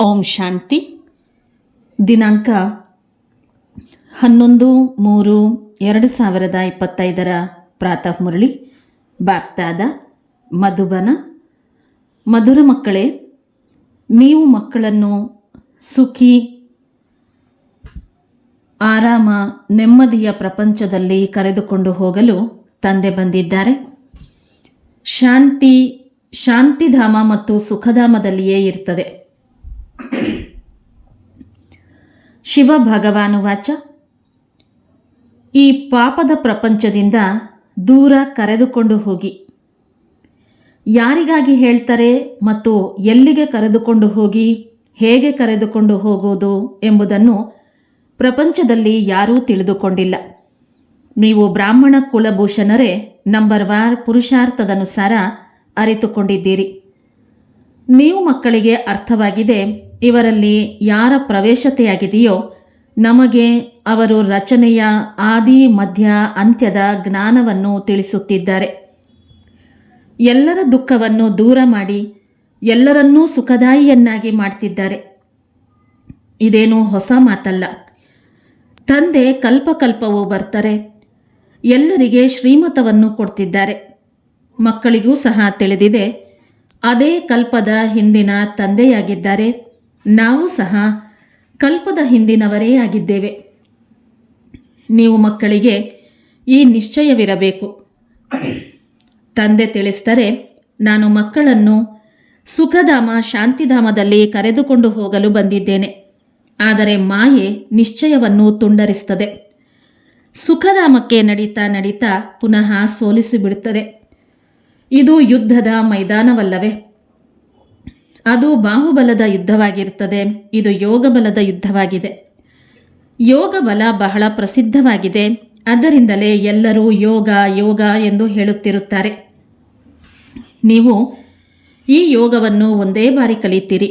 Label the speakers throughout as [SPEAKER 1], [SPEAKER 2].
[SPEAKER 1] ಓಂ ಶಾಂತಿ. ದಿನಾಂಕ ಹನ್ನೊಂದು ಮೂರು ಎರಡು ಸಾವಿರದ ಇಪ್ಪತ್ತೈದರ ಪ್ರಾತಃ ಮುರಳಿ. ಬಾಪ್ತಾದ ಮಧುಬನ. ಮಧುರ ಮಕ್ಕಳೇ, ನೀವು ಮಕ್ಕಳನ್ನು ಸುಖಿ, ಆರಾಮ, ನೆಮ್ಮದಿಯ ಪ್ರಪಂಚದಲ್ಲಿ ಕರೆದುಕೊಂಡು ಹೋಗಲು ತಂದೆ ಬಂದಿದ್ದಾರೆ. ಶಾಂತಿ, ಶಾಂತಿಧಾಮ ಮತ್ತು ಸುಖಧಾಮದಲ್ಲಿಯೇ ಇರ್ತದೆ. ಶಿವ ಭಗವಾನುವಾಚ ಈ ಪಾಪದ ಪ್ರಪಂಚದಿಂದ ದೂರ ಕರೆದುಕೊಂಡು ಹೋಗಿ. ಯಾರಿಗಾಗಿ ಹೇಳ್ತಾರೆ ಮತ್ತು ಎಲ್ಲಿಗೆ ಕರೆದುಕೊಂಡು ಹೋಗಿ, ಹೇಗೆ ಕರೆದುಕೊಂಡು ಹೋಗುವುದು ಎಂಬುದನ್ನು ಪ್ರಪಂಚದಲ್ಲಿ ಯಾರೂ ತಿಳಿದುಕೊಂಡಿಲ್ಲ. ನೀವು ಬ್ರಾಹ್ಮಣ ಕುಲಭೂಷಣರೇ ನಂಬರ್ ವಾರ್ ಪುರುಷಾರ್ಥದನುಸಾರ ಅರಿತುಕೊಂಡಿದ್ದೀರಿ. ನೀವು ಮಕ್ಕಳಿಗೆ ಅರ್ಥವಾಗಿದೆ ಇವರಲ್ಲಿ ಯಾರ ಪ್ರವೇಶತೆಯಾಗಿದೆಯೋ ನಮಗೆ ಅವರು ರಚನೆಯ ಆದಿ, ಮಧ್ಯ, ಅಂತ್ಯದ ಜ್ಞಾನವನ್ನು ತಿಳಿಸುತ್ತಿದ್ದಾರೆ. ಎಲ್ಲರ ದುಃಖವನ್ನು ದೂರ ಮಾಡಿ ಎಲ್ಲರನ್ನೂ ಸುಖದಾಯಿಯನ್ನಾಗಿ ಮಾಡ್ತಿದ್ದಾರೆ. ಇದೇನು ಹೊಸ ಮಾತಲ್ಲ. ತಂದೆ ಕಲ್ಪಕಲ್ಪವೂ ಬರ್ತಾರೆ. ಎಲ್ಲರಿಗೆ ಶ್ರೀಮತವನ್ನು ಕೊಡ್ತಿದ್ದಾರೆ. ಮಕ್ಕಳಿಗೂ ಸಹ ತಿಳಿದಿದೆ, ಅದೇ ಕಲ್ಪದ ಹಿಂದಿನ ತಂದೆಯಾಗಿದ್ದಾರೆ. ನಾವು ಸಹ ಕಲ್ಪದ ಹಿಂದಿನವರೇ ಆಗಿದ್ದೇವೆ. ನೀವು ಮಕ್ಕಳಿಗೆ ಈ ನಿಶ್ಚಯವಿರಬೇಕು. ತಂದೆ ತಿಳಿಸ್ತಾರೆ ನಾನು ಮಕ್ಕಳನ್ನು ಸುಖಧಾಮ, ಶಾಂತಿಧಾಮದಲ್ಲಿ ಕರೆದುಕೊಂಡು ಹೋಗಲು ಬಂದಿದ್ದೇನೆ. ಆದರೆ ಮಾಯೆ ನಿಶ್ಚಯವನ್ನು ತುಂಡರಿಸ್ತದೆ ಸುಖಧಾಮಕ್ಕೆ ನಡೀತಾ ನಡೀತಾ ಪುನಃ ಸೋಲಿಸಿಬಿಡುತ್ತದೆ. ಇದು ಯುದ್ಧದ ಮೈದಾನವಲ್ಲವೇ? ಅದು ಬಾಹುಬಲದ ಯುದ್ಧವಾಗಿರುತ್ತದೆ. ಇದು ಯೋಗ ಬಲದ ಯುದ್ಧವಾಗಿದೆ. ಯೋಗ ಬಲ ಬಹಳ ಪ್ರಸಿದ್ಧವಾಗಿದೆ. ಅದರಿಂದಲೇ ಎಲ್ಲರೂ ಯೋಗ ಯೋಗ ಎಂದು ಹೇಳುತ್ತಿರುತ್ತಾರೆ. ನೀವು ಈ ಯೋಗವನ್ನು ಒಂದೇ ಬಾರಿ ಕಲಿತೀರಿ.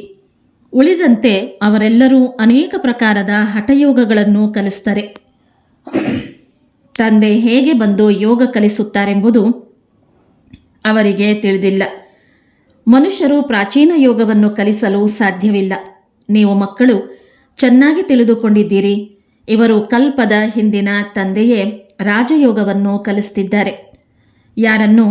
[SPEAKER 1] ಉಳಿದಂತೆ ಅವರೆಲ್ಲರೂ ಅನೇಕ ಪ್ರಕಾರದ ಹಠಯೋಗಗಳನ್ನು ಕಲಿಸ್ತಾರೆ. ತಂದೆ ಹೇಗೆ ಬಂದು ಯೋಗ ಕಲಿಸುತ್ತಾರೆಂಬುದು ಅವರಿಗೆ ತಿಳಿದಿಲ್ಲ. ಮನುಷ್ಯರು ಪ್ರಾಚೀನ ಯೋಗವನ್ನು ಕಲಿಸಲು ಸಾಧ್ಯವಿಲ್ಲ. ನೀವು ಮಕ್ಕಳು, ಚೆನ್ನಾಗಿ ತಿಳಿದುಕೊಂಡಿದ್ದೀರಿ. ಇವರು ಕಲ್ಪದ ಹಿಂದಿನ ತಂದೆಯೇ ರಾಜಯೋಗವನ್ನು ಕಲಿಸ್ತಿದ್ದಾರೆ. ಯಾರನ್ನು,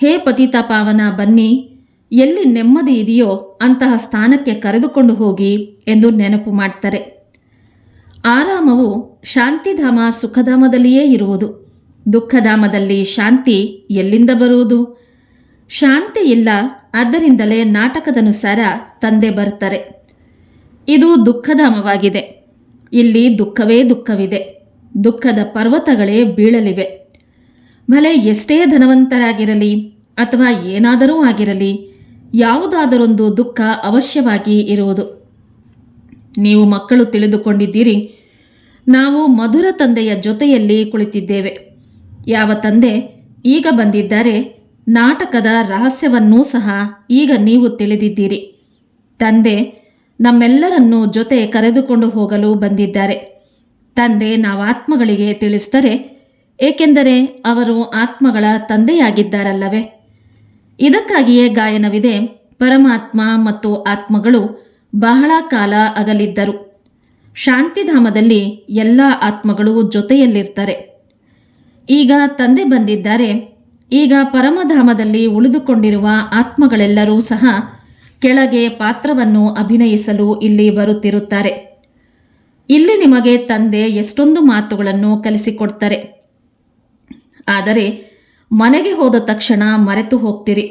[SPEAKER 1] ಹೇ ಪತಿತ ಪಾವನ, ಬನ್ನಿ, ಎಲ್ಲಿ ನೆಮ್ಮದಿ ಇದೆಯೋ ಅಂತಹ ಸ್ಥಾನಕ್ಕೆ ಕರೆದುಕೊಂಡು ಹೋಗಿ ಎಂದು ನೆನಪು ಮಾಡ್ತಾರೆ. ಆರಾಮವು ಶಾಂತಿಧಾಮ ಸುಖಧಾಮದಲ್ಲಿಯೇ ಇರುವುದು. ದುಃಖಧಾಮದಲ್ಲಿ ಶಾಂತಿ ಎಲ್ಲಿಂದ ಬರುವುದು? ಶಾಂತಿ ಇಲ್ಲ ಆದ್ದರಿಂದಲೇ ನಾಟಕದನುಸಾರ ತಂದೆ ಬರ್ತಾರೆ ಇದು ದುಃಖಧಾಮವಾಗಿದೆ ಇಲ್ಲಿ ದುಃಖವೇ ದುಃಖವಿದೆ. ದುಃಖದ ಪರ್ವತಗಳೇ ಬೀಳಲಿವೆ. ಭಲೆ ಎಷ್ಟೇ ಧನವಂತರಾಗಿರಲಿ ಅಥವಾ ಏನಾದರೂ ಆಗಿರಲಿ, ಯಾವುದಾದರೊಂದು ದುಃಖ ಅವಶ್ಯವಾಗಿ ಇರುವುದು. ನೀವು ಮಕ್ಕಳು ತಿಳಿದುಕೊಂಡಿದ್ದೀರಿ. ನಾವು ಮಧುರ ತಂದೆಯ ಜೊತೆಯಲ್ಲಿ ಕುಳಿತಿದ್ದೇವೆ. ಯಾವ ತಂದೆ ಈಗ ಬಂದಿದ್ದಾರೆ? ನಾಟಕದ ರಹಸ್ಯವನ್ನೂ ಸಹ ಈಗ ನೀವು ತಿಳಿದಿದ್ದೀರಿ. ತಂದೆ ನಮ್ಮೆಲ್ಲರನ್ನು ಜೊತೆ ಕರೆದುಕೊಂಡು ಹೋಗಲು ಬಂದಿದ್ದಾರೆ. ತಂದೆ ನಾವಾತ್ಮಗಳಿಗೆ ತಿಳಿಸ್ತಾರೆ ಏಕೆಂದರೆ ಅವರು ಆತ್ಮಗಳ ತಂದೆಯಾಗಿದ್ದಾರಲ್ಲವೇ? ಇದಕ್ಕಾಗಿಯೇ ಗಾಯನವಿದೆ, ಪರಮಾತ್ಮ ಮತ್ತು ಆತ್ಮಗಳು ಬಹಳ ಕಾಲ ಅಗಲಿದ್ದರು. ಶಾಂತಿಧಾಮದಲ್ಲಿ ಎಲ್ಲ ಆತ್ಮಗಳು ಜೊತೆಯಲ್ಲಿರ್ತಾರೆ. ಈಗ ತಂದೆ ಬಂದಿದ್ದಾರೆ ಈಗ ಪರಮಧಾಮದಲ್ಲಿ ಉಳಿದುಕೊಂಡಿರುವ ಆತ್ಮಗಳೆಲ್ಲರೂ ಸಹ ಕೆಳಗೆ ಪಾತ್ರವನ್ನು ಅಭಿನಯಿಸಲು ಇಲ್ಲಿ ಬರುತ್ತಿರುತ್ತಾರೆ. ಇಲ್ಲಿ ನಿಮಗೆ ತಂದೆ ಎಷ್ಟೊಂದು ಮಾತುಗಳನ್ನು ಕಲಿಸಿಕೊಡ್ತಾರೆ. ಆದರೆ ಮನೆಗೆ ಹೋದ ತಕ್ಷಣ ಮರೆತು ಹೋಗ್ತೀರಿ.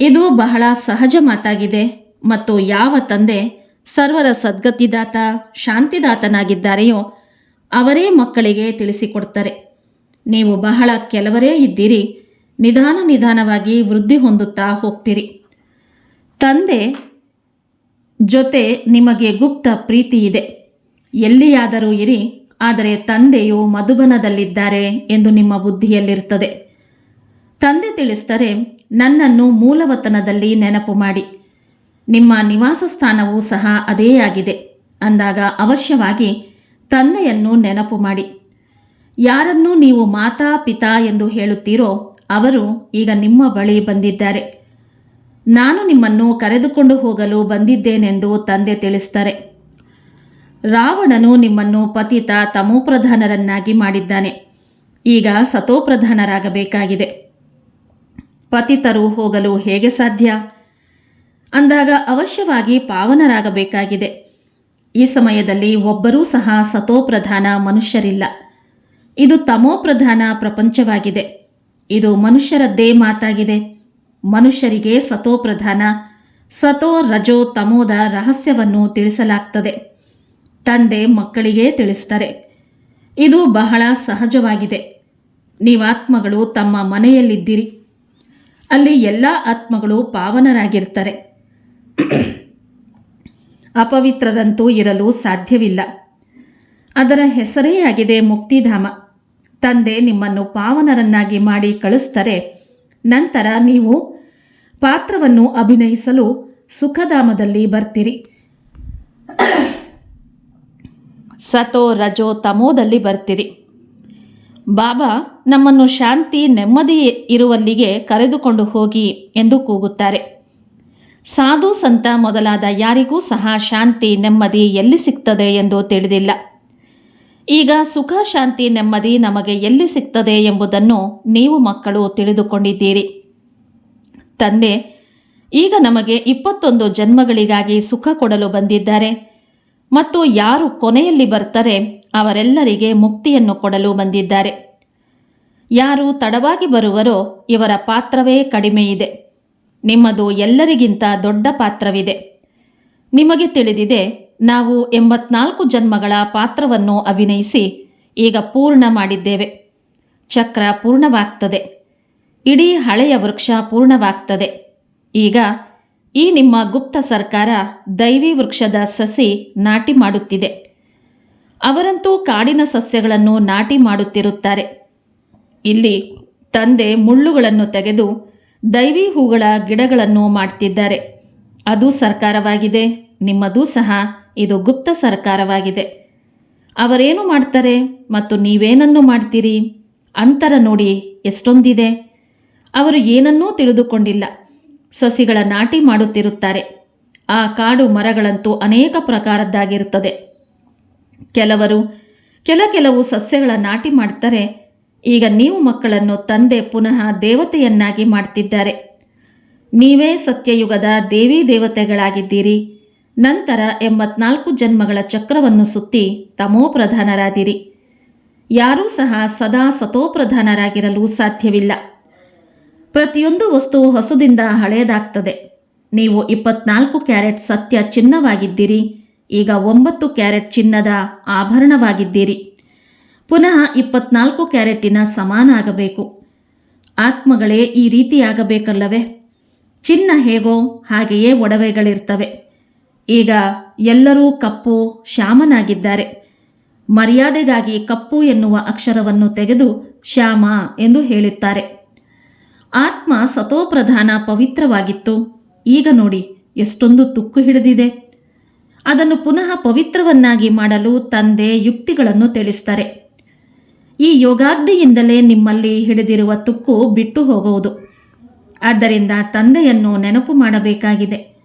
[SPEAKER 1] ಇದು ಬಹಳ ಸಹಜ ಮಾತಾಗಿದೆ ಮತ್ತು ಯಾವ ತಂದೆ ಸರ್ವರ ಸದ್ಗತಿದಾತ, ಶಾಂತಿದಾತನಾಗಿದ್ದಾರೆಯೋ ಅವರೇ ಮಕ್ಕಳಿಗೆ ತಿಳಿಸಿಕೊಡ್ತಾರೆ. ನೀವು ಬಹಳ ಕೆಲವರೇ ಇದ್ದೀರಿ. ನಿಧಾನ ನಿಧಾನವಾಗಿ ವೃದ್ಧಿ ಹೊಂದುತ್ತಾ ಹೋಗ್ತೀರಿ. ತಂದೆ ಜೊತೆ ನಿಮಗೆ ಗುಪ್ತ ಪ್ರೀತಿ ಇದೆ. ಎಲ್ಲಿಯಾದರೂ ಇರಿ, ಆದರೆ ತಂದೆಯು ಮಧುಬನದಲ್ಲಿದ್ದಾರೆ ಎಂದು ನಿಮ್ಮ ಬುದ್ಧಿಯಲ್ಲಿರುತ್ತದೆ. ತಂದೆ ತಿಳಿಸ್ತಾರೆ ನನ್ನನ್ನು ಮೂಲವತನದಲ್ಲಿ ನೆನಪು ಮಾಡಿ. ನಿಮ್ಮ ನಿವಾಸ ಸ್ಥಾನವೂ ಸಹ ಅದೇ ಆಗಿದೆ. ಅಂದಾಗ ಅವಶ್ಯವಾಗಿ ತಂದೆಯನ್ನು ನೆನಪು ಮಾಡಿ. ಯಾರನ್ನು ನೀವು ಮಾತಾ, ಪಿತಾ ಎಂದು ಹೇಳುತ್ತೀರೋ ಅವರು ಈಗ ನಿಮ್ಮ ಬಳಿ ಬಂದಿದ್ದಾರೆ. ನಾನು ನಿಮ್ಮನ್ನು ಕರೆದುಕೊಂಡು ಹೋಗಲು ಬಂದಿದ್ದೇನೆಂದು ತಂದೆ ತಿಳಿಸ್ತಾರೆ. ರಾವಣನು ನಿಮ್ಮನ್ನು ಪತಿತ ತಮೋಪ್ರಧಾನರನ್ನಾಗಿ ಮಾಡಿದ್ದಾನೆ. ಈಗ ಸತೋಪ್ರಧಾನರಾಗಬೇಕಾಗಿದೆ. ಪತಿತರು ಹೋಗಲು ಹೇಗೆ ಸಾಧ್ಯ? ಅಂದಾಗ ಅವಶ್ಯವಾಗಿ ಪಾವನರಾಗಬೇಕಾಗಿದೆ. ಈ ಸಮಯದಲ್ಲಿ ಒಬ್ಬರೂ ಸಹ ಸತೋಪ್ರಧಾನ ಮನುಷ್ಯರಿಲ್ಲ. ಇದು ತಮೋಪ್ರಧಾನ ಪ್ರಪಂಚವಾಗಿದೆ. ಇದು ಮನುಷ್ಯರದ್ದೇ ಮಾತಾಗಿದೆ. ಮನುಷ್ಯರಿಗೆ ಸತೋಪ್ರಧಾನ ಸತೋ ರಜೋ ತಮೋದ ರಹಸ್ಯವನ್ನು ತಿಳಿಸಲಾಗ್ತದೆ. ತಂದೆ ಮಕ್ಕಳಿಗೆ ತಿಳಿಸ್ತಾರೆ. ಇದು ಬಹಳ ಸಹಜವಾಗಿದೆ. ನೀವಾತ್ಮಗಳು ತಮ್ಮ ಮನೆಯಲ್ಲಿದ್ದೀರಿ. ಅಲ್ಲಿ ಎಲ್ಲ ಆತ್ಮಗಳು ಪಾವನರಾಗಿರ್ತಾರೆ. ಅಪವಿತ್ರರಂತೂ ಇರಲು ಸಾಧ್ಯವಿಲ್ಲ. ಅದರ ಹೆಸರೇ ಆಗಿದೆ ಮುಕ್ತಿಧಾಮ. ತಂದೆ ನಿಮ್ಮನ್ನು ಪಾವನರನ್ನಾಗಿ ಮಾಡಿ ಕಳಿಸ್ತಾರೆ. ನಂತರ ನೀವು ಪಾತ್ರವನ್ನು ಅಭಿನಯಿಸಲು ಸುಖಧಾಮದಲ್ಲಿ ಬರ್ತೀರಿ. ಸತೋ ರಜೋ ತಮೋದಲ್ಲಿ ಬರ್ತೀರಿ. ಬಾಬಾ, ನಮ್ಮನ್ನು ಶಾಂತಿ ನೆಮ್ಮದಿ ಇರುವಲ್ಲಿಗೆ ಕರೆದುಕೊಂಡು ಹೋಗಿ ಎಂದು ಕೂಗುತ್ತಾರೆ. ಸಾಧು ಸಂತ ಮೊದಲಾದ ಯಾರಿಗೂ ಸಹ ಶಾಂತಿ ನೆಮ್ಮದಿ ಎಲ್ಲಿ ಸಿಗ್ತದೆ ಎಂದು ತಿಳಿದಿಲ್ಲ. ಈಗ ಸುಖ, ಶಾಂತಿ, ನೆಮ್ಮದಿ ನಮಗೆ ಎಲ್ಲಿ ಸಿಗ್ತದೆ ಎಂಬುದನ್ನು ನೀವು ಮಕ್ಕಳು ತಿಳಿದುಕೊಂಡಿದ್ದೀರಿ. ತಂದೆ, ಈಗ ನಮಗೆ ಇಪ್ಪತ್ತೊಂದು ಜನ್ಮಗಳಿಗಾಗಿ ಸುಖ ಕೊಡಲು ಬಂದಿದ್ದಾರೆ. ಮತ್ತು ಯಾರು ಕೊನೆಯಲ್ಲಿ ಬರ್ತಾರೆ, ಅವರೆಲ್ಲರಿಗೆ ಮುಕ್ತಿಯನ್ನು ಕೊಡಲು ಬಂದಿದ್ದಾರೆ. ಯಾರು ತಡವಾಗಿ ಬರುವರೋ, ಇವರ ಪಾತ್ರವೇ ಕಡಿಮೆ ಇದೆ ನಿಮ್ಮದು ಎಲ್ಲರಿಗಿಂತ ದೊಡ್ಡ ಪಾತ್ರವಿದೆ. ನಿಮಗೆ ತಿಳಿದಿದೆ ನಾವು ಎಂಬತ್ನಾಲ್ಕು ಜನ್ಮಗಳ ಪಾತ್ರವನ್ನು ಅಭಿನಯಿಸಿ ಈಗ ಪೂರ್ಣ ಮಾಡಿದ್ದೇವೆ. ಚಕ್ರ ಪೂರ್ಣವಾಗ್ತದೆ. ಇಡೀ ಹಳೆಯ ವೃಕ್ಷ ಪೂರ್ಣವಾಗ್ತದೆ. ಈಗ ಈ ನಿಮ್ಮ ಗುಪ್ತ ಸರ್ಕಾರ ದೈವಿ ವೃಕ್ಷದ ಸಸಿ ನಾಟಿ ಮಾಡುತ್ತಿದೆ. ಅವರಂತೂ ಕಾಡಿನ ಸಸ್ಯಗಳನ್ನು ನಾಟಿ ಮಾಡುತ್ತಿರುತ್ತಾರೆ. ಇಲ್ಲಿ ತಂದೆ ಮುಳ್ಳುಗಳನ್ನು ತೆಗೆದು ದೈವಿ ಹೂಗಳ ಗಿಡಗಳನ್ನು ಮಾಡ್ತಿದ್ದಾರೆ. ಅದು ಸರ್ಕಾರವಾಗಿದೆ, ನಿಮ್ಮದೂ ಸಹ. ಇದು ಗುಪ್ತ ಸರ್ಕಾರವಾಗಿದೆ. ಅವರೇನು ಮಾಡ್ತಾರೆ ಮತ್ತು ನೀವೇನನ್ನು ಮಾಡ್ತೀರಿ? ಅಂತರ ನೋಡಿ ಎಷ್ಟೊಂದಿದೆ. ಅವರು ಏನನ್ನೂ ತಿಳಿದುಕೊಂಡಿಲ್ಲ. ಸಸಿಗಳ ನಾಟಿ ಮಾಡುತ್ತಿರುತ್ತಾರೆ. ಆ ಕಾಡು ಮರಗಳಂತೂ ಅನೇಕ ಪ್ರಕಾರದ್ದಾಗಿರುತ್ತದೆ. ಕೆಲವರು ಕೆಲ ಕೆಲವು ಸಸ್ಯಗಳ ನಾಟಿ ಮಾಡ್ತಾರೆ. ಈಗ ನೀವು ಮಕ್ಕಳನ್ನು ತಂದೆ ಪುನಃ ದೇವತೆಯನ್ನಾಗಿ ಮಾಡ್ತಿದ್ದಾರೆ. ನೀವೇ ಸತ್ಯಯುಗದ ದೇವಿ ದೇವತೆಗಳಾಗಿದ್ದೀರಿ. ನಂತರ ಎಂಬತ್ನಾಲ್ಕು ಜನ್ಮಗಳ ಚಕ್ರವನ್ನು ಸುತ್ತಿ ತಮೋಪ್ರಧಾನರಾದಿರಿ ಯಾರೂ ಸಹ ಸದಾ ಸತೋಪ್ರಧಾನರಾಗಿರಲು ಸಾಧ್ಯವಿಲ್ಲ. ಪ್ರತಿಯೊಂದು ವಸ್ತು ಹೊಸದಿಂದ ಹಳೆಯದಾಗ್ತದೆ. ನೀವು ಇಪ್ಪತ್ನಾಲ್ಕು ಕ್ಯಾರೆಟ್ ಸತ್ಯ ಚಿನ್ನವಾಗಿದ್ದೀರಿ, ಈಗ ಒಂಬತ್ತು ಕ್ಯಾರೆಟ್ ಚಿನ್ನದ ಆಭರಣವಾಗಿದ್ದೀರಿ. ಪುನಃ ಇಪ್ಪತ್ನಾಲ್ಕು ಕ್ಯಾರೆಟಿನ ಸಮಾನ ಆಗಬೇಕು ಆತ್ಮಗಳೇ ಈ ರೀತಿಯಾಗಬೇಕಲ್ಲವೇ? ಚಿನ್ನ ಹೇಗೋ ಹಾಗೆಯೇ ಒಡವೆಗಳಿರ್ತವೆ. ಈಗ ಎಲ್ಲರೂ ಕಪ್ಪು ಶ್ಯಾಮನಾಗಿದ್ದಾರೆ. ಮರ್ಯಾದೆಗಾಗಿ ಕಪ್ಪು ಎನ್ನುವ ಅಕ್ಷರವನ್ನು ತೆಗೆದು ಶ್ಯಾಮ ಎಂದು ಹೇಳುತ್ತಾರೆ ಆತ್ಮ ಸತೋಪ್ರಧಾನ ಪವಿತ್ರವಾಗಿತ್ತು. ಈಗ ನೋಡಿ, ಎಷ್ಟೊಂದು ತುಕ್ಕು ಹಿಡಿದಿದೆ. ಅದನ್ನು ಪುನಃ ಪವಿತ್ರವನ್ನಾಗಿ ಮಾಡಲು ತಂದೆ ಯುಕ್ತಿಗಳನ್ನು ತಿಳಿಸ್ತಾರೆ. ಈ ಯೋಗಾಗ್ನಿಯಿಂದಲೇ ನಿಮ್ಮಲ್ಲಿ ಹಿಡಿದಿರುವ ತುಕ್ಕು ಬಿಟ್ಟು ಹೋಗುವುದು. ಆದ್ದರಿಂದ ತಂದೆಯನ್ನು ನೆನಪು ಮಾಡಬೇಕಾಗಿದೆ.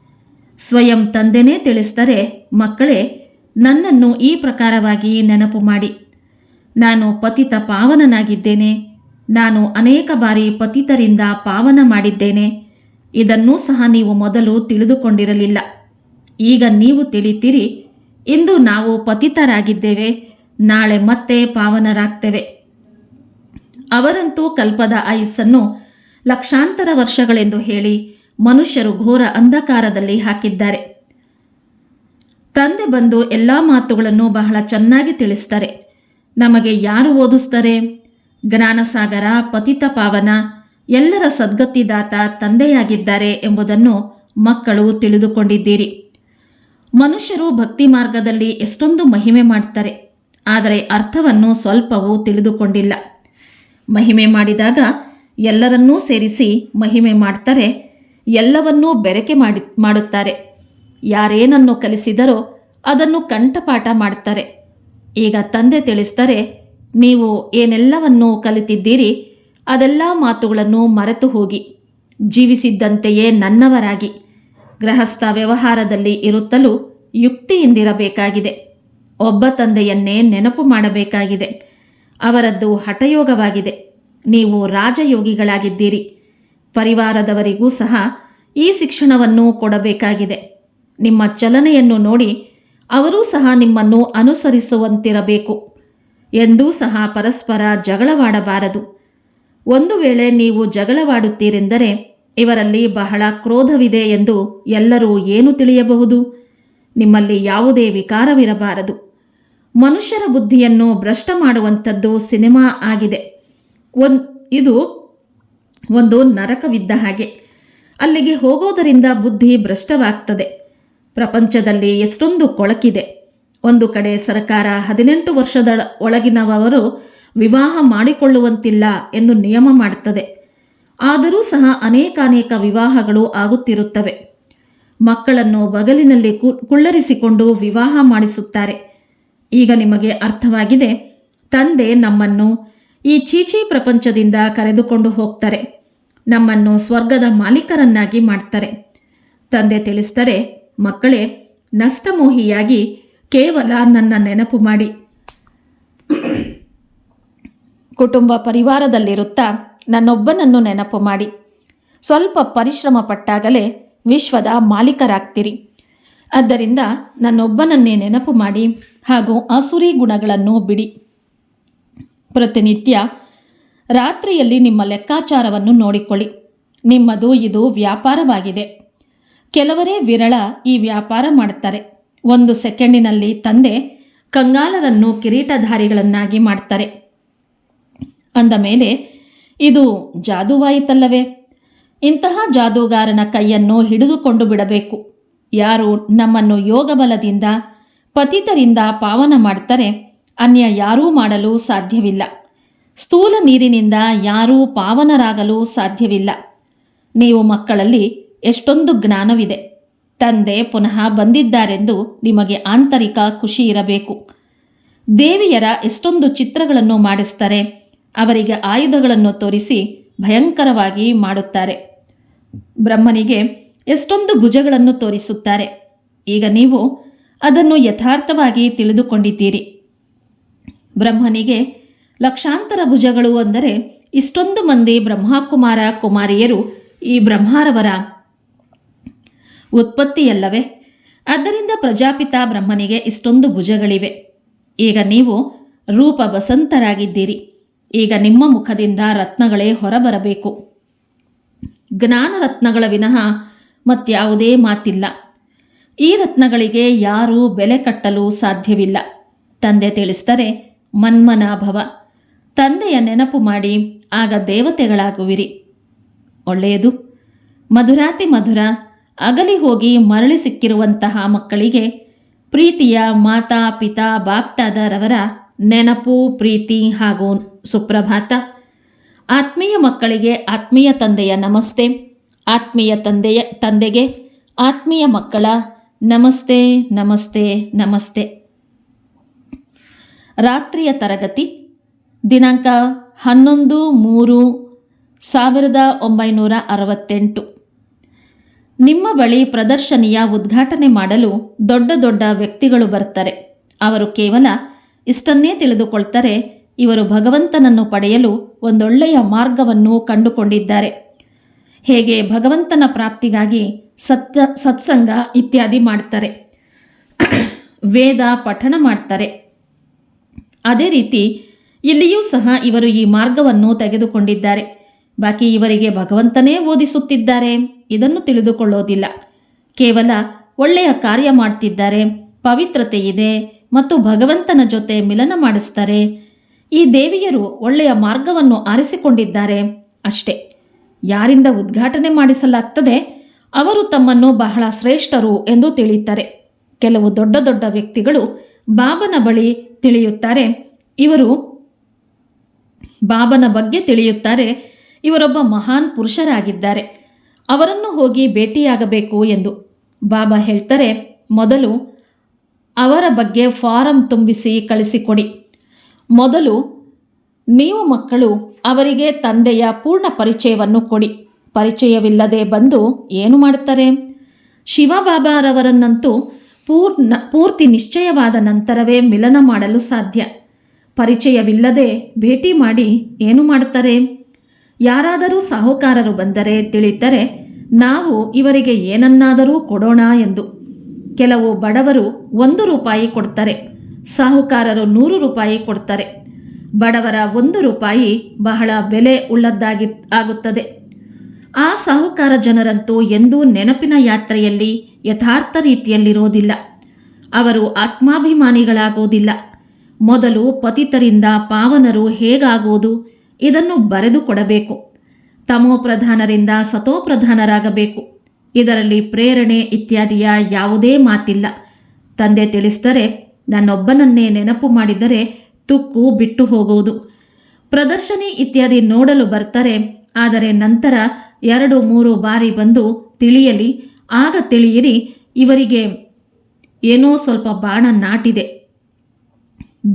[SPEAKER 1] ಸ್ವಯಂ ತಂದೆನೇ ತಿಳಿಸ್ತಾರೆ ಮಕ್ಕಳೇ, ನನ್ನನ್ನು ಈ ಪ್ರಕಾರವಾಗಿ ನೆನಪು ಮಾಡಿ. ನಾನು ಪತಿತ ಪಾವನನಾಗಿದ್ದೇನೆ. ನಾನು ಅನೇಕ ಬಾರಿ ಪತಿತರಿಂದ ಪಾವನ ಮಾಡಿದ್ದೇನೆ. ಇದನ್ನೂ ಸಹ ನೀವು ಮೊದಲು ತಿಳಿದುಕೊಂಡಿರಲಿಲ್ಲ. ಈಗ ನೀವು ತಿಳಿತೀರಿ, ಇಂದು ನಾವು ಪತಿತರಾಗಿದ್ದೇವೆ. ನಾಳೆ ಮತ್ತೆ ಪಾವನರಾಗ್ತೇವೆ. ಅವರಂತೂ ಕಲ್ಪದ ಆಯುಸ್ಸನ್ನು ಲಕ್ಷಾಂತರ ವರ್ಷಗಳೆಂದು ಹೇಳಿ ಮನುಷ್ಯರು ಘೋರ ಅಂಧಕಾರದಲ್ಲಿ ಹಾಕಿದ್ದಾರೆ. ತಂದೆ ಬಂದು ಎಲ್ಲಾ ಮಾತುಗಳನ್ನು ಬಹಳ ಚೆನ್ನಾಗಿ ತಿಳಿಸ್ತಾರೆ. ನಮಗೆ ಯಾರು ಓದಿಸ್ತಾರೆ? ಜ್ಞಾನಸಾಗರ, ಪತಿತ ಪಾವನ, ಎಲ್ಲರ ಸದ್ಗತಿದಾತ ತಂದೆಯಾಗಿದ್ದಾರೆ ಎಂಬುದನ್ನು ಮಕ್ಕಳು ತಿಳಿದುಕೊಂಡಿದ್ದೀರಿ. ಮನುಷ್ಯರು ಭಕ್ತಿ ಮಾರ್ಗದಲ್ಲಿ ಎಷ್ಟೊಂದು ಮಹಿಮೆ ಮಾಡ್ತಾರೆ. ಆದರೆ ಅರ್ಥವನ್ನು ಸ್ವಲ್ಪವೂ ತಿಳಿದುಕೊಂಡಿಲ್ಲ. ಮಹಿಮೆ ಮಾಡಿದಾಗ ಎಲ್ಲರನ್ನೂ ಸೇರಿಸಿ ಮಹಿಮೆ ಮಾಡ್ತಾರೆ ಎಲ್ಲವನ್ನೂ ಬೆರಕೆ ಮಾಡಿ, ಮಾಡುತ್ತಾರೆ. ಯಾರೇನನ್ನು ಕಲಿಸಿದರೋ ಅದನ್ನು ಕಂಠಪಾಠ ಮಾಡುತ್ತಾರೆ. ಈಗ ತಂದೆ ತಿಳಿಸ್ತಾರೆ ನೀವು ಏನೆಲ್ಲವನ್ನೂ ಕಲಿತಿದ್ದೀರಿ, ಅದೆಲ್ಲ ಮಾತುಗಳನ್ನು ಮರೆತು ಹೋಗಿ. ಜೀವಿಸಿದ್ದಂತೆಯೇ ನನ್ನವರಾಗಿ. ಗೃಹಸ್ಥ ವ್ಯವಹಾರದಲ್ಲಿ ಇರುತ್ತಲೂ ಯುಕ್ತಿಯಿಂದಿರಬೇಕಾಗಿದೆ. ಒಬ್ಬ ತಂದೆಯನ್ನೇ ನೆನಪು ಮಾಡಬೇಕಾಗಿದೆ. ಅವರದ್ದು ಹಠಯೋಗವಾಗಿದೆ. ನೀವು ರಾಜಯೋಗಿಗಳಾಗಿದ್ದೀರಿ. ಪರಿವಾರದವರಿಗೂ ಸಹ ಈ ಶಿಕ್ಷಣವನ್ನು ಕೊಡಬೇಕಾಗಿದೆ. ನಿಮ್ಮ ಚಲನೆಯನ್ನು ನೋಡಿ ಅವರೂ ಸಹ ನಿಮ್ಮನ್ನು ಅನುಸರಿಸುವಂತಿರಬೇಕು. ಎಂದೂ ಸಹ ಪರಸ್ಪರ ಜಗಳವಾಡಬಾರದು. ಒಂದು ವೇಳೆ ನೀವು ಜಗಳವಾಡುತ್ತೀರೆಂದರೆ ಇವರಲ್ಲಿ ಬಹಳ ಕ್ರೋಧವಿದೆ ಎಂದು ಎಲ್ಲರೂ ಏನು ತಿಳಿಯಬಹುದು? ನಿಮ್ಮಲ್ಲಿ ಯಾವುದೇ ವಿಕಾರವಿರಬಾರದು. ಮನುಷ್ಯರ ಬುದ್ಧಿಯನ್ನು ಭ್ರಷ್ಟ ಮಾಡುವಂಥದ್ದು ಸಿನಿಮಾ ಆಗಿದೆ. ಒನ್ ಇದು ಒಂದು ನರಕವಿದ್ದ ಹಾಗೆ. ಅಲ್ಲಿಗೆ ಹೋಗೋದರಿಂದ ಬುದ್ಧಿ ಭ್ರಷ್ಟವಾಗ್ತದೆ. ಪ್ರಪಂಚದಲ್ಲಿ ಎಷ್ಟೊಂದು ಕೊಳಕಿದೆ. ಒಂದು ಕಡೆ ಸರ್ಕಾರ ಹದಿನೆಂಟು ವರ್ಷದ ಒಳಗಿನವರು ವಿವಾಹ ಮಾಡಿಕೊಳ್ಳುವಂತಿಲ್ಲ ಎಂದು ನಿಯಮ ಮಾಡುತ್ತದೆ ಆದರೂ ಸಹ ಅನೇಕಾನೇಕ ವಿವಾಹಗಳು ಆಗುತ್ತಿರುತ್ತವೆ. ಮಕ್ಕಳನ್ನು ಬಗಲಿನಲ್ಲಿ ಕುಳ್ಳರಿಸಿಕೊಂಡು ವಿವಾಹ ಮಾಡಿಸುತ್ತಾರೆ. ಈಗ ನಿಮಗೆ ಅರ್ಥವಾಗಿದೆ, ತಂದೆ ನಮ್ಮನ್ನು ಈ ಚೀಚಿ ಪ್ರಪಂಚದಿಂದ ಕರೆದುಕೊಂಡು ಹೋಗ್ತಾರೆ. ನಮ್ಮನ್ನು ಸ್ವರ್ಗದ ಮಾಲೀಕರನ್ನಾಗಿ ಮಾಡ್ತಾರೆ. ತಂದೆ ತಿಳಿಸ್ತಾರೆ ಮಕ್ಕಳೇ, ನಷ್ಟಮೋಹಿಯಾಗಿ ಕೇವಲ ನನ್ನ ನೆನಪು ಮಾಡಿ. ಕುಟುಂಬ ಪರಿವಾರದಲ್ಲಿರುತ್ತಾ ನನ್ನೊಬ್ಬನನ್ನು ನೆನಪು ಮಾಡಿ. ಸ್ವಲ್ಪ ಪರಿಶ್ರಮ ಪಟ್ಟಾಗಲೇ ವಿಶ್ವದ ಮಾಲೀಕರಾಗ್ತೀರಿ. ಆದ್ದರಿಂದ ನನ್ನೊಬ್ಬನನ್ನೇ ನೆನಪು ಮಾಡಿ ಹಾಗೂ ಅಸುರಿ ಗುಣಗಳನ್ನು ಬಿಡಿ. ಪ್ರತಿನಿತ್ಯ, ರಾತ್ರಿಯಲ್ಲಿ ನಿಮ್ಮ ಲೆಕ್ಕಾಚಾರವನ್ನು ನೋಡಿಕೊಳ್ಳಿ. ನಿಮ್ಮದು ಇದು ವ್ಯಾಪಾರವಾಗಿದೆ. ಕೆಲವರೇ ವಿರಳ ಈ ವ್ಯಾಪಾರ ಮಾಡುತ್ತಾರೆ. ಒಂದು ಸೆಕೆಂಡಿನಲ್ಲಿ ತಂದೆ ಕಂಗಾಲರನ್ನು ಕಿರೀಟಧಾರಿಗಳನ್ನಾಗಿ ಮಾಡ್ತಾರೆ ಅಂದ ಮೇಲೆ, ಇದು ಜಾದುವಾಯಿತಲ್ಲವೇ? ಇಂತಹ ಜಾದೂಗಾರನ ಕೈಯನ್ನು ಹಿಡಿದುಕೊಂಡು ಬಿಡಬೇಕು. ಯಾರು ನಮ್ಮನ್ನು ಯೋಗಬಲದಿಂದ, ಪತಿತರಿಂದ ಪಾವನ ಮಾಡ್ತಾರೆ ಅನ್ಯ ಯಾರೂ ಮಾಡಲು ಸಾಧ್ಯವಿಲ್ಲ. ಸ್ಥೂಲ ನೀರಿನಿಂದ ಯಾರೂ ಪಾವನರಾಗಲು ಸಾಧ್ಯವಿಲ್ಲ. ನೀವು ಮಕ್ಕಳಲ್ಲಿ ಎಷ್ಟೊಂದು ಜ್ಞಾನವಿದೆ. ತಂದೆ ಪುನಃ ಬಂದಿದ್ದಾರೆಂದು ನಿಮಗೆ ಆಂತರಿಕ ಖುಷಿ ಇರಬೇಕು. ದೇವಿಯರ ಎಷ್ಟೊಂದು ಚಿತ್ರಗಳನ್ನು ಮಾಡಿಸ್ತಾರೆ, ಅವರಿಗೆ ಆಯುಧಗಳನ್ನು ತೋರಿಸಿ ಭಯಂಕರವಾಗಿ ಮಾಡುತ್ತಾರೆ. ಬ್ರಹ್ಮನಿಗೆ ಎಷ್ಟೊಂದು ಭುಜಗಳನ್ನು ತೋರಿಸುತ್ತಾರೆ. ಈಗ ನೀವು ಅದನ್ನು ಯಥಾರ್ಥವಾಗಿ ತಿಳಿದುಕೊಂಡಿದ್ದೀರಿ. ಬ್ರಹ್ಮನಿಗೆ, ಲಕ್ಷಾಂತರ ಭುಜಗಳು ಅಂದರೆ ಇಷ್ಟೊಂದು ಮಂದಿ ಬ್ರಹ್ಮಕುಮಾರ ಕುಮಾರಿಯರು ಈ ಬ್ರಹ್ಮಾರವರ ಉತ್ಪತ್ತಿಯಲ್ಲವೇ? ಆದ್ದರಿಂದ ಪ್ರಜಾಪಿತ ಬ್ರಹ್ಮನಿಗೆ ಇಷ್ಟೊಂದು ಭುಜಗಳಿವೆ. ಈಗ ನೀವು ರೂಪ ವಸಂತರಾಗಿದ್ದೀರಿ. ಈಗ ನಿಮ್ಮ ಮುಖದಿಂದ ರತ್ನಗಳೇ ಹೊರಬರಬೇಕು. ಜ್ಞಾನ ರತ್ನಗಳ ವಿನಃ ಮತ್ಯಾವುದೇ ಮಾತಿಲ್ಲ. ಈ ರತ್ನಗಳಿಗೆ ಯಾರೂ ಬೆಲೆ ಕಟ್ಟಲು ಸಾಧ್ಯವಿಲ್ಲ. ತಂದೆ ತಿಳಿಸ್ತಾರೆ ಮನ್ಮನಾಭವ. ತಂದೆಯ ನೆನಪು ಮಾಡಿ, ಆಗ ದೇವತೆಗಳಾಗುವಿರಿ. ಒಳ್ಳೆಯದು. ಮಧುರಾತಿ ಮಧುರ, ಅಗಲಿ ಹೋಗಿ ಮರಳಿ ಸಿಕ್ಕಿರುವಂತಹ ಮಕ್ಕಳಿಗೆ ಪ್ರೀತಿಯ ಮಾತಾ, ಪಿತಾ ಬಾಪ್ತಾದರವರ ನೆನಪು, ಪ್ರೀತಿ ಹಾಗೂ ಸುಪ್ರಭಾತ. ಆತ್ಮೀಯ ಮಕ್ಕಳಿಗೆ ಆತ್ಮೀಯ ತಂದೆಯ ನಮಸ್ತೆ, ಆತ್ಮೀಯ ತಂದೆಯ, ತಂದೆಗೆ ಆತ್ಮೀಯ ಮಕ್ಕಳ ನಮಸ್ತೆ ನಮಸ್ತೆ ನಮಸ್ತೆ. ರಾತ್ರಿಯ ತರಗತಿ. ದಿನಾಂಕ ಹನ್ನೊಂದು ಮೂರು ಸಾವಿರದ ಒಂಬೈನೂರ ಅರವತ್ತೆಂಟು. ನಿಮ್ಮ ಬಳಿ ಪ್ರದರ್ಶನಿಯ ಉದ್ಘಾಟನೆ ಮಾಡಲು ದೊಡ್ಡ ದೊಡ್ಡ ವ್ಯಕ್ತಿಗಳು ಬರ್ತಾರೆ ಅವರು ಕೇವಲ ಇಷ್ಟನ್ನೇ ತಿಳಿದುಕೊಳ್ತಾರೆ, ಇವರು ಭಗವಂತನನ್ನು ಪಡೆಯಲು ಒಂದೊಳ್ಳೆಯ ಮಾರ್ಗವನ್ನು ಕಂಡುಕೊಂಡಿದ್ದಾರೆ. ಹೇಗೆ ಭಗವಂತನ ಪ್ರಾಪ್ತಿಗಾಗಿ ಸತ್ಯ, ಸತ್ಸಂಗ ಇತ್ಯಾದಿ ಮಾಡ್ತಾರೆ. ವೇದ ಪಠಣ ಮಾಡ್ತಾರೆ. ಅದೇ ರೀತಿ ಇಲ್ಲಿಯೂ ಸಹ ಇವರು ಈ ಮಾರ್ಗವನ್ನು ತೆಗೆದುಕೊಂಡಿದ್ದಾರೆ. ಬಾಕಿ ಇವರಿಗೆ ಭಗವಂತನೇ ಓದಿಸುತ್ತಿದ್ದಾರೆ. ಇದನ್ನು ತಿಳಿದುಕೊಳ್ಳೋದಿಲ್ಲ. ಕೇವಲ ಒಳ್ಳೆಯ ಕಾರ್ಯ ಮಾಡ್ತಿದ್ದಾರೆ. ಪವಿತ್ರತೆ ಇದೆ ಮತ್ತು ಭಗವಂತನ ಜೊತೆ ಮಿಲನ ಮಾಡಿಸ್ತಾರೆ. ಈ ದೇವಿಯರು ಒಳ್ಳೆಯ ಮಾರ್ಗವನ್ನು ಆರಿಸಿಕೊಂಡಿದ್ದಾರೆ ಅಷ್ಟೇ. ಯಾರಿಂದ ಉದ್ಘಾಟನೆ ಮಾಡಿಸಲಾಗ್ತದೆ? ಅವರು ತಮ್ಮನ್ನು ಬಹಳ ಶ್ರೇಷ್ಠರು ಎಂದು ತಿಳಿಯುತ್ತಾರೆ. ಕೆಲವು ದೊಡ್ಡ ದೊಡ್ಡ ವ್ಯಕ್ತಿಗಳು ಬಾಬನ ಬಳಿ ತಿಳಿಯುತ್ತಾರೆ. ಇವರು ಬಾಬನ ಬಗ್ಗೆ ತಿಳಿಯುತ್ತಾರೆ. ಇವರೊಬ್ಬ ಮಹಾನ್ ಪುರುಷರಾಗಿದ್ದಾರೆ. ಅವರನ್ನು ಹೋಗಿ ಭೇಟಿಯಾಗಬೇಕು ಎಂದು ಬಾಬಾ ಹೇಳ್ತಾರೆ. ಮೊದಲು ಅವರ ಬಗ್ಗೆ ಫಾರಂ ತುಂಬಿಸಿ ಕಳಿಸಿಕೊಡಿ. ಮೊದಲು ನೀವು ಮಕ್ಕಳು ಅವರಿಗೆ ತಂದೆಯ ಪೂರ್ಣ ಪರಿಚಯವನ್ನು ಕೊಡಿ. ಪರಿಚಯವಿಲ್ಲದೆ ಬಂದು ಏನು ಮಾಡುತ್ತಾರೆ? ಶಿವಬಾಬಾರವರನ್ನಂತೂ ಪೂರ್ಣ, ಪೂರ್ತಿ ನಿಶ್ಚಯವಾದ ನಂತರವೇ ಮಿಲನ ಮಾಡಲು ಸಾಧ್ಯ. ಪರಿಚಯವಿಲ್ಲದೆ ಭೇಟಿ ಮಾಡಿ ಏನು ಮಾಡುತ್ತಾರೆ? ಯಾರಾದರೂ ಸಾಹುಕಾರರು ಬಂದರೆ ತಿಳಿದರೆ ನಾವು ಇವರಿಗೆ ಏನನ್ನಾದರೂ ಕೊಡೋಣ ಎಂದು. ಕೆಲವು ಬಡವರು ಒಂದು ರೂಪಾಯಿ ಕೊಡ್ತಾರೆ, ಸಾಹುಕಾರರು ನೂರು ರೂಪಾಯಿ ಕೊಡ್ತಾರೆ. ಬಡವರ ಒಂದು ರೂಪಾಯಿ ಬಹಳ ಬೆಲೆ ಉಳ್ಳದ್ದಾಗಿ ಆಗುತ್ತದೆ. ಆ ಸಾಹುಕಾರ ಜನರಂತೂ ಎಂದೂ ನೆನಪಿನ ಯಾತ್ರೆಯಲ್ಲಿ ಯಥಾರ್ಥ ರೀತಿಯಲ್ಲಿರೋದಿಲ್ಲ. ಅವರು ಆತ್ಮಾಭಿಮಾನಿಗಳಾಗೋದಿಲ್ಲ. ಮೊದಲು ಪತಿತರಿಂದ ಪಾವನರು ಹೇಗಾಗುವುದು ಇದನ್ನು ಬರೆದು ಕೊಡಬೇಕು. ತಮೋಪ್ರಧಾನರಿಂದ ಸತೋಪ್ರಧಾನರಾಗಬೇಕು ಇದರಲ್ಲಿ ಪ್ರೇರಣೆ ಇತ್ಯಾದಿಯ ಯಾವುದೇ ಮಾತಿಲ್ಲ. ತಂದೆ ತಿಳಿಸಿದರೆ, ನನ್ನೊಬ್ಬನನ್ನೇ ನೆನಪು ಮಾಡಿದರೆ ತುಕ್ಕು ಬಿಟ್ಟು ಹೋಗುವುದು. ಪ್ರದರ್ಶನಿ ಇತ್ಯಾದಿ ನೋಡಲು ಬರ್ತಾರೆ, ಆದರೆ ನಂತರ ಎರಡು ಮೂರು ಬಾರಿ ಬಂದು ತಿಳಿಯಲಿ ಆಗ ತಿಳಿಯಿರಿ, ಇವರಿಗೆ ಏನೋ ಸ್ವಲ್ಪ ಬಾಣ ನಾಟಿದೆ.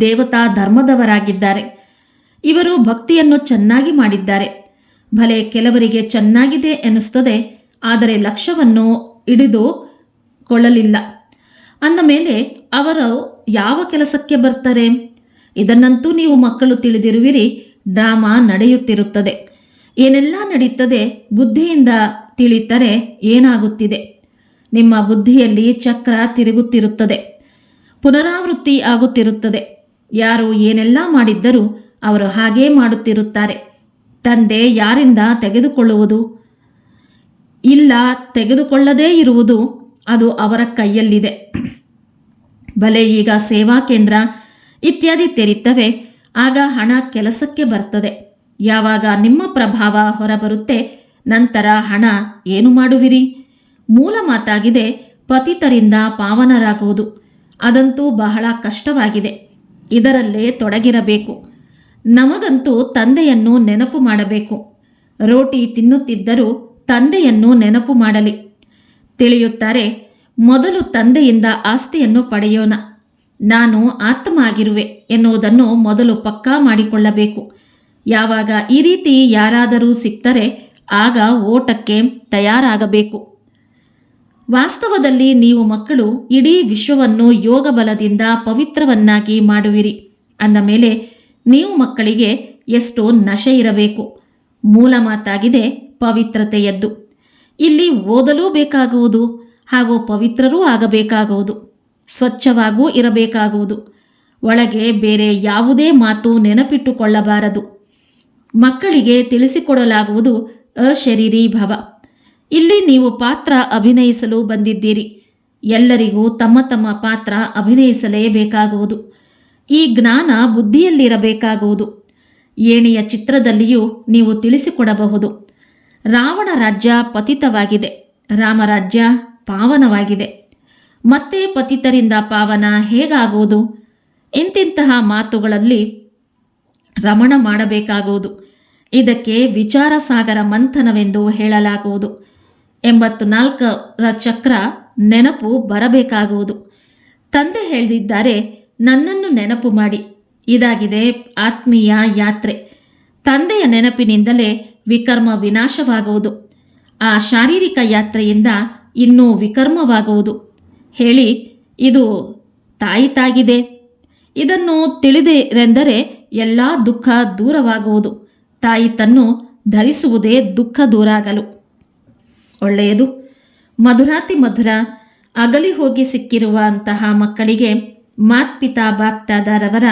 [SPEAKER 1] ದೇವತಾ ಧರ್ಮದವರಾಗಿದ್ದಾರೆ. ಇವರು ಭಕ್ತಿಯನ್ನು ಚೆನ್ನಾಗಿ ಮಾಡಿದ್ದಾರೆ. ಭಲೆ ಕೆಲವರಿಗೆ ಚೆನ್ನಾಗಿದೆ ಎನಿಸ್ತದೆ, ಆದರೆ ಲಕ್ಷ್ಯವನ್ನು ಹಿಡಿದು ಕೊಳ್ಳಲಿಲ್ಲ. ಅಂದ ಮೇಲೆ, ಅವರು ಯಾವ ಕೆಲಸಕ್ಕೆ ಬರ್ತಾರೆ? ಇದನ್ನಂತೂ ನೀವು ಮಕ್ಕಳು ತಿಳಿದಿರುವಿರಿ, ಡ್ರಾಮಾ ನಡೆಯುತ್ತಿರುತ್ತದೆ. ಏನೆಲ್ಲ ನಡೆಯುತ್ತದೆ ಬುದ್ಧಿಯಿಂದ ತಿಳಿತರೆ ಏನಾಗುತ್ತಿದೆ? ನಿಮ್ಮ ಬುದ್ಧಿಯಲ್ಲಿ ಚಕ್ರ ತಿರುಗುತ್ತಿರುತ್ತದೆ, ಪುನರಾವೃತ್ತಿ ಆಗುತ್ತಿರುತ್ತದೆ. ಯಾರು ಏನೆಲ್ಲ ಮಾಡಿದ್ದರೂ ಅವರು ಹಾಗೇ ಮಾಡುತ್ತಿರುತ್ತಾರೆ. ತಂದೆ ಯಾರಿಂದ ತೆಗೆದುಕೊಳ್ಳುವುದು? ಇಲ್ಲ, ತೆಗೆದುಕೊಳ್ಳದೇ ಇರುವುದು ಅದು ಅವರ ಕೈಯಲ್ಲಿದೆ. ಭಲೆ ಈಗ ಸೇವಾ ಕೇಂದ್ರ ಇತ್ಯಾದಿ ತೆರಿತವೆ, ಆಗ ಹಣ ಕೆಲಸಕ್ಕೆ ಬರ್ತದೆ. ಯಾವಾಗ ನಿಮ್ಮ ಪ್ರಭಾವ ಹೊರಬರುತ್ತೆ ನಂತರ ಹಣ ಏನು ಮಾಡುವಿರಿ? ಮೂಲ ಮಾತಾಗಿದೆ, ಪತಿತರಿಂದ ಪಾವನರಾಗುವುದು. ಅದಂತೂ ಬಹಳ ಕಷ್ಟವಾಗಿದೆ. ಇದರಲ್ಲೇ ತೊಡಗಿರಬೇಕು. ನಮಗಂತೂ ತಂದೆಯನ್ನು ನೆನಪು ಮಾಡಬೇಕು. ರೋಟಿ ತಿನ್ನುತ್ತಿದ್ದರೂ ತಂದೆಯನ್ನು ನೆನಪು ಮಾಡಲಿ. ತಿಳಿಯುತ್ತಾರೆ, ಮೊದಲು ತಂದೆಯಿಂದ ಆಸ್ತಿಯನ್ನು ಪಡೆಯೋಣ. ನಾನು ಆತ್ಮ ಆಗಿರುವೆ ಎನ್ನುವುದನ್ನು ಮೊದಲು ಪಕ್ಕಾ ಮಾಡಿಕೊಳ್ಳಬೇಕು. ಯಾವಾಗ ಈ ರೀತಿ ಯಾರಾದರೂ ಸಿಕ್ತರೆ ಆಗ ಓಟಕ್ಕೆ ತಯಾರಾಗಬೇಕು. ವಾಸ್ತವದಲ್ಲಿ ನೀವು ಮಕ್ಕಳು ಇಡೀ ವಿಶ್ವವನ್ನು ಯೋಗ ಬಲದಿಂದ ಪವಿತ್ರವನ್ನಾಗಿ ಮಾಡುವಿರಿ. ಅಂದ ಮೇಲೆ ನೀವು ಮಕ್ಕಳಿಗೆ ಎಷ್ಟೋ ನಶೆ ಇರಬೇಕು. ಮೂಲ ಮಾತಾಗಿದೆ ಪವಿತ್ರತೆಯದ್ದು. ಇಲ್ಲಿ ಓದಲೂ ಬೇಕಾಗುವುದು ಹಾಗೂ ಪವಿತ್ರರೂ ಆಗಬೇಕಾಗುವುದು. ಸ್ವಚ್ಛವಾಗೂ ಇರಬೇಕಾಗುವುದು. ಒಳಗೆ ಬೇರೆ ಯಾವುದೇ ಮಾತು ನೆನಪಿಟ್ಟುಕೊಳ್ಳಬಾರದು. ಮಕ್ಕಳಿಗೆ ತಿಳಿಸಿಕೊಡಲಾಗುವುದು ಅಶರೀರಿ ಭವ ಇಲ್ಲಿ ನೀವು ಪಾತ್ರ ಅಭಿನಯಿಸಲು ಬಂದಿದ್ದೀರಿ. ಎಲ್ಲರಿಗೂ ತಮ್ಮ ತಮ್ಮ ಪಾತ್ರ ಅಭಿನಯಿಸಲೇಬೇಕಾಗುವುದು. ಈ ಜ್ಞಾನ ಬುದ್ಧಿಯಲ್ಲಿರಬೇಕಾಗುವುದು. ಏಣಿಯ ಚಿತ್ರದಲ್ಲಿಯೂ ನೀವು ತಿಳಿಸಿಕೊಡಬಹುದು. ರಾವಣ ರಾಜ್ಯ ಪತಿತವಾಗಿದೆ. ರಾಮರಾಜ್ಯ ಪಾವನವಾಗಿದೆ. ಮತ್ತೆ ಪತಿತರಿಂದ ಪಾವನ ಹೇಗಾಗುವುದು? ಇಂತಿಂತಹ ಮಾತುಗಳಲ್ಲಿ ರಮಣ ಮಾಡಬೇಕಾಗುವುದು? ಇದಕ್ಕೆ ವಿಚಾರ ಸಾಗರ ಮಂಥನವೆಂದು ಹೇಳಲಾಗುವುದು. ಎಂಬತ್ತು ನಾಲ್ಕರ ಚಕ್ರ ನೆನಪು ಬರಬೇಕಾಗುವುದು. ತಂದೆ ಹೇಳಿದ್ದಾರೆ, ನನ್ನನ್ನು ನೆನಪು ಮಾಡಿ. ಇದಾಗಿದೆ ಆತ್ಮೀಯ ಯಾತ್ರೆ. ತಂದೆಯ ನೆನಪಿನಿಂದಲೇ ವಿಕರ್ಮ ವಿನಾಶವಾಗುವುದು. ಆ ಶಾರೀರಿಕ ಯಾತ್ರೆಯಿಂದ ಇನ್ನೂ ವಿಕರ್ಮವಾಗುವುದು. ಹೇಳಿ, ಇದು ತಾಯಿ ತಾಗಿದೆ ಇದನ್ನು ತಿಳಿದಿರೆಂದರೆ ಎಲ್ಲ ದುಃಖ ದೂರವಾಗುವುದು. ತಾಯಿ ತನ್ನು ಧರಿಸುವುದೇ ದುಃಖ ದೂರಾಗಲು. ಒಳ್ಳೆಯದು. ಮಧುರಾತಿ ಮಧುರ, ಅಗಲಿ ಹೋಗಿ ಸಿಕ್ಕಿರುವಂತಹ ಮಕ್ಕಳಿಗೆ ಮಾತ್ಪಿತಾ ಬಾಪ್ತಾದಾರವರ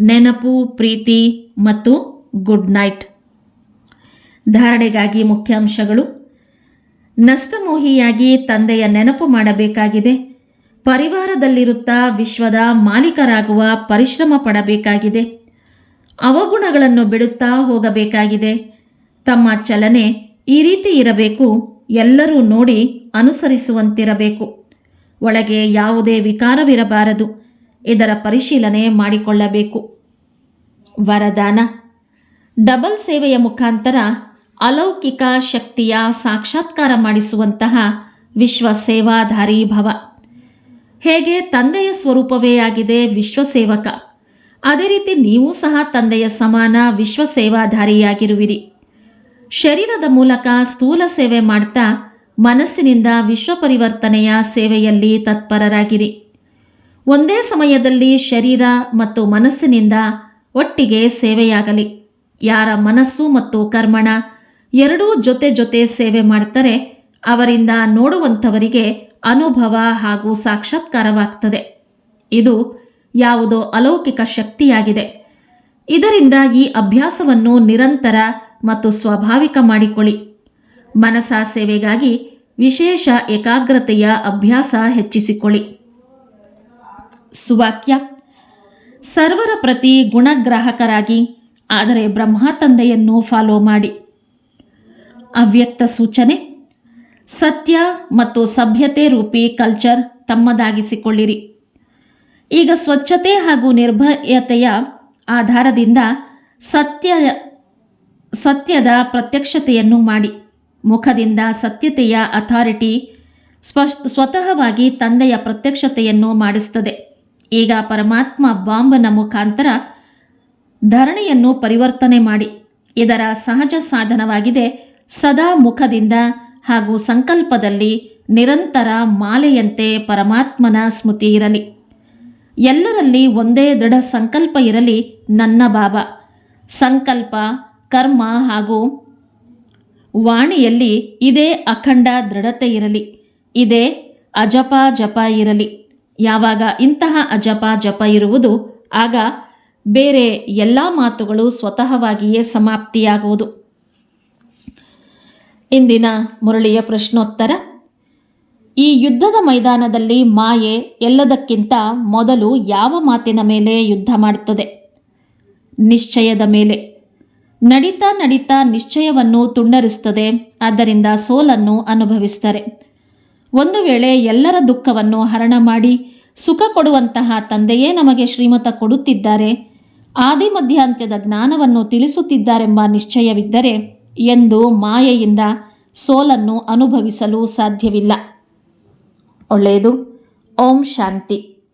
[SPEAKER 1] ನೆನಪು, ಪ್ರೀತಿ ಮತ್ತು ಗುಡ್ ನೈಟ್. ಧಾರಣೆಗಾಗಿ ಮುಖ್ಯಾಂಶಗಳು. ನಷ್ಟಮೋಹಿಯಾಗಿ ತಂದೆಯ ನೆನಪು ಮಾಡಬೇಕಾಗಿದೆ. ಪರಿವಾರದಲ್ಲಿರುತ್ತಾ ವಿಶ್ವದ ಮಾಲೀಕರಾಗುವ ಪರಿಶ್ರಮ ಪಡಬೇಕಾಗಿದೆ. ಅವಗುಣಗಳನ್ನು ಬಿಡುತ್ತಾ ಹೋಗಬೇಕಾಗಿದೆ. ತಮ್ಮ ಚಲನೆ ಈ ರೀತಿ ಇರಬೇಕು, ಎಲ್ಲರೂ ನೋಡಿ ಅನುಸರಿಸುವಂತಿರಬೇಕು. ಒಳಗೆ ಯಾವುದೇ ವಿಕಾರವಿರಬಾರದು, ಇದರ ಪರಿಶೀಲನೆ ಮಾಡಿಕೊಳ್ಳಬೇಕು. ವರದಾನ. ಡಬಲ್ ಸೇವೆಯ ಮುಖಾಂತರ ಅಲೌಕಿಕ ಶಕ್ತಿಯ ಸಾಕ್ಷಾತ್ಕಾರ ಮಾಡಿಸುವಂತಹ ವಿಶ್ವ ಸೇವಾಧಾರಿ ಭವ. ಹೇಗೆ ತಂದೆಯ ಸ್ವರೂಪವೇ ಆಗಿದೆ ವಿಶ್ವಸೇವಕ. ಅದೇ ರೀತಿ ನೀವು ಸಹ ತಂದೆಯ ಸಮಾನ ವಿಶ್ವ ಸೇವಾಧಾರಿಯಾಗಿರುವಿರಿ ಶರೀರದ ಮೂಲಕ ಸ್ಥೂಲ ಸೇವೆ ಮಾಡ್ತಾ ಮನಸ್ಸಿನಿಂದ ವಿಶ್ವ ಪರಿವರ್ತನೆಯ ಸೇವೆಯಲ್ಲಿ ತತ್ಪರರಾಗಿರಿ. ಒಂದೇ ಸಮಯದಲ್ಲಿ ಶರೀರ ಮತ್ತು ಮನಸ್ಸಿನಿಂದ ಒಟ್ಟಿಗೆ ಸೇವೆಯಾಗಲಿ. ಯಾರ ಮನಸ್ಸು ಮತ್ತು ಕರ್ಮಣ ಎರಡೂ ಜೊತೆ ಜೊತೆ ಸೇವೆ ಮಾಡ್ತಾರೆ, ಅವರಿಂದ ನೋಡುವಂಥವರಿಗೆ ಅನುಭವ ಹಾಗೂ ಸಾಕ್ಷಾತ್ಕಾರವಾಗ್ತದೆ. ಇದು ಯಾವುದೋ ಅಲೌಕಿಕ ಶಕ್ತಿಯಾಗಿದೆ. ಇದರಿಂದ ಈ ಅಭ್ಯಾಸವನ್ನು ನಿರಂತರ ಮತ್ತು ಸ್ವಾಭಾವಿಕ ಮಾಡಿಕೊಳ್ಳಿ. ಮನಸ ಸೇವೆಗಾಗಿ ವಿಶೇಷ ಏಕಾಗ್ರತೆಯ ಅಭ್ಯಾಸ ಹೆಚ್ಚಿಸಿಕೊಳ್ಳಿ. ಸುವಾಕ್ಯ. ಸರ್ವರ ಪ್ರತಿ ಗುಣಗ್ರಾಹಕರಾಗಿ, ಆದರೆ ಬ್ರಹ್ಮ ತಂದೆಯನ್ನು ಫಾಲೋ ಮಾಡಿ. ಅವ್ಯಕ್ತ ಸೂಚನೆ. ಸತ್ಯ ಮತ್ತು ಸಭ್ಯತೆ ರೂಪಿ ಕಲ್ಚರ್ ತಮ್ಮದಾಗಿಸಿಕೊಳ್ಳಿರಿ. ಈಗ ಸ್ವಚ್ಛತೆ ಹಾಗೂ ನಿರ್ಭಯತೆಯ ಆಧಾರದಿಂದ ಸತ್ಯ, ಸತ್ಯದ ಪ್ರತ್ಯಕ್ಷತೆಯನ್ನು ಮಾಡಿ. ಮುಖದಿಂದ ಸತ್ಯತೆಯ ಅಥಾರಿಟಿ ಸ್ವತಃವಾಗಿ ತಂದೆಯ ಪ್ರತ್ಯಕ್ಷತೆಯನ್ನು ಮಾಡಿಸುತ್ತದೆ ಈಗ ಪರಮಾತ್ಮ ಬಾಂಬನ ಮುಖಾಂತರ ಧರಣಿಯನ್ನು ಪರಿವರ್ತನೆ ಮಾಡಿ. ಇದರ ಸಹಜ ಸಾಧನವಾಗಿದೆ ಸದಾ ಮುಖದಿಂದ ಹಾಗೂ ಸಂಕಲ್ಪದಲ್ಲಿ ನಿರಂತರ ಮಾಲೆಯಂತೆ ಪರಮಾತ್ಮನ ಸ್ಮೃತಿ ಇರಲಿ. ಎಲ್ಲರಲ್ಲಿ ಒಂದೇ ದೃಢ ಸಂಕಲ್ಪ ಇರಲಿ ನನ್ನ ಬಾಬಾ ಸಂಕಲ್ಪ, ಕರ್ಮ ಹಾಗೂ ವಾಣಿಯಲ್ಲಿ ಇದೇ ಅಖಂಡ ದೃಢತೆ ಇರಲಿ. ಇದೇ ಅಜಪ ಜಪ ಇರಲಿ. ಯಾವಾಗ ಇಂತಹ ಅಜಪ ಜಪ ಇರುವುದು, ಆಗ ಬೇರೆ ಎಲ್ಲ ಮಾತುಗಳು ಸ್ವತಃವಾಗಿಯೇ ಸಮಾಪ್ತಿಯಾಗುವುದು. ಇಂದಿನ ಮುರಳಿಯ ಪ್ರಶ್ನೋತ್ತರ. ಈ ಯುದ್ಧದ ಮೈದಾನದಲ್ಲಿ ಮಾಯೆ ಎಲ್ಲದಕ್ಕಿಂತ ಮೊದಲು ಯಾವ ಮಾತಿನ ಮೇಲೆ ಯುದ್ಧ ಮಾಡುತ್ತದೆ? ನಿಶ್ಚಯದ ಮೇಲೆ. ನಡೀತಾ ನಡೀತಾ ನಿಶ್ಚಯವನ್ನು ತುಂಡರಿಸುತ್ತದೆ, ಆದ್ದರಿಂದ ಸೋಲನ್ನು ಅನುಭವಿಸ್ತಾರೆ ಒಂದು ವೇಳೆ ಎಲ್ಲರ ದುಃಖವನ್ನು ಹರಣ ಮಾಡಿ ಸುಖ ಕೊಡುವಂತಹ ತಂದೆಯೇ ನಮಗೆ ಶ್ರೀಮತ ಕೊಡುತ್ತಿದ್ದಾರೆ, ಆದಿ ಮಧ್ಯಾಂತ್ಯದ ಜ್ಞಾನವನ್ನು ತಿಳಿಸುತ್ತಿದ್ದಾರೆಂಬ ನಿಶ್ಚಯವಿದ್ದರೆ, ಎಂದು ಮಾಯೆಯಿಂದ ಸೋಲನ್ನು ಅನುಭವಿಸಲು ಸಾಧ್ಯವಿಲ್ಲ. ಒಳ್ಳೆಯದು. ಓಂ ಶಾಂತಿ.